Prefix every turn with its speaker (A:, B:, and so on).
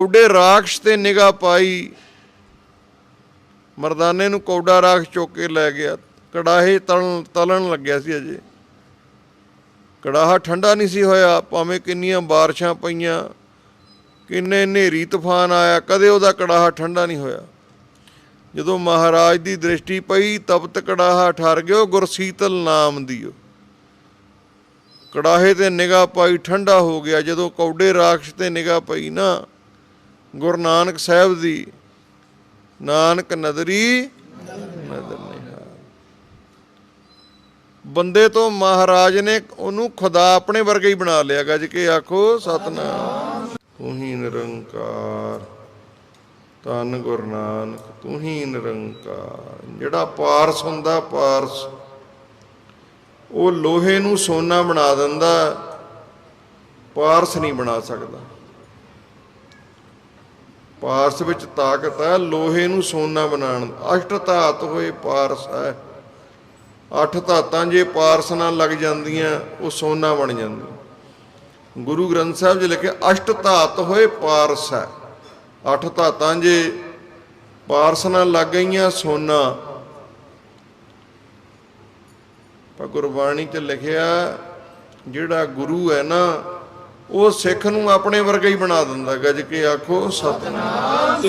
A: ਕੌਡੇ ਰਾਖਸ਼ ਤੇ ਨਿਗਾਹ ਪਾਈ। ਮਰਦਾਨੇ ਨੂੰ ਕੌਡਾ ਰਾਖਸ਼ ਚੁੱਕ ਕੇ ਲੈ ਗਿਆ। ਕੜਾਹੇ ਤਲਣ ਤਲਣ ਲੱਗਿਆ ਸੀ ਅਜੇ। ਕੜਾਹਾ ਠੰਡਾ ਨਹੀਂ ਸੀ ਹੋਇਆ, ਭਾਵੇਂ ਕਿੰਨੀਆਂ ਬਾਰਿਸ਼ਾਂ ਪਈਆਂ। ਕਿੰਨੇ ਹਨੇਰੀ ਤੂਫਾਨ ਆਇਆ, ਕਦੇ ਉਹਦਾ ਕੜਾਹਾ ਠੰਡਾ ਨਹੀਂ ਹੋਇਆ। ਜਦੋਂ ਮਹਾਰਾਜ ਦੀ ਦ੍ਰਿਸ਼ਟੀ ਪਈ ਤਪਤ ਕੜਾਹਾ ਠਰ ਗਿਓ ਗੁਰਸੀਤਲ ਨਾਮ ਦਿਓ। ਕੜਾਹੇ ਤੇ ਨਿਗਾਹ ਪਾਈ, ਠੰਡਾ ਹੋ ਗਿਆ। ਜਦੋਂ ਕੌਡੇ ਰਾਖਸ਼ ਤੇ ਨਿਗਾਹ ਪਈ ਨਾ ਗੁਰੂ ਨਾਨਕ ਸਾਹਿਬ ਦੀ ਨਾਨਕ ਨਦਰੀ ਨਦਰ ਨਿਹਾਲ ਬੰਦੇ ਤੋਂ ਮਹਾਰਾਜ ਨੇ ਉਹਨੂੰ ਖੁਦਾ ਆਪਣੇ ਵਰਗਾ ਹੀ ਬਣਾ ਲਿਆ, ਗੱਜ ਕੇ ਆਖੋ, ਸਤਨਾਮ। ਤੂੰ ਹੀ ਨਿਰੰਕਾਰ, ਧੰਨ ਗੁਰੂ ਨਾਨਕ, ਤੂੰ ਹੀ ਨਿਰੰਕਾਰ। ਜਿਹੜਾ ਪਾਰਸ ਹੁੰਦਾ, ਪਾਰਸ। ਉਹ ਲੋਹੇ ਨੂੰ ਸੋਨਾ ਬਣਾ ਦਿੰਦਾ, ਪਾਰਸ ਨਹੀਂ ਬਣਾ ਸਕਦਾ। ਪਾਰਸ ਵਿੱਚ ਤਾਕਤ ਹੈ, ਲੋਹੇ ਨੂੰ ਸੋਨਾ ਬਣਾਉਣ ਅਸ਼ਟ ਧਾਤ ਹੋਏ ਪਾਰਸ ਹੈ। ਅੱਠ ਧਾਤਾਂ ਜੇ ਪਾਰਸ ਨਾਲ ਲੱਗ ਜਾਂਦੀਆਂ, ਉਹ ਸੋਨਾ ਬਣ ਜਾਂਦੀ। ਗੁਰੂ ਗ੍ਰੰਥ ਸਾਹਿਬ ਜੀ ਲਿਖੇ ਅਸ਼ਟ ਧਾਤ ਹੋਏ ਪਾਰਸ ਹੈ। ਅੱਠ ਧਾਤਾਂ ਜੇ ਪਾਰਸ ਨਾਲ ਲੱਗ ਗਈਆਂ, ਸੋਨਾ। ਪਰ ਗੁਰਬਾਣੀ 'ਚ ਲਿਖਿਆ, ਜਿਹੜਾ ਗੁਰੂ ਹੈ ਨਾ ਉਹ ਸਿੱਖ ਨੂੰ ਆਪਣੇ ਵਰਗਾ ਹੀ ਬਣਾ ਦਿੰਦਾ ਗੱਜ ਕੇ ਆਖੋ ਸਤਿਨਾਮ।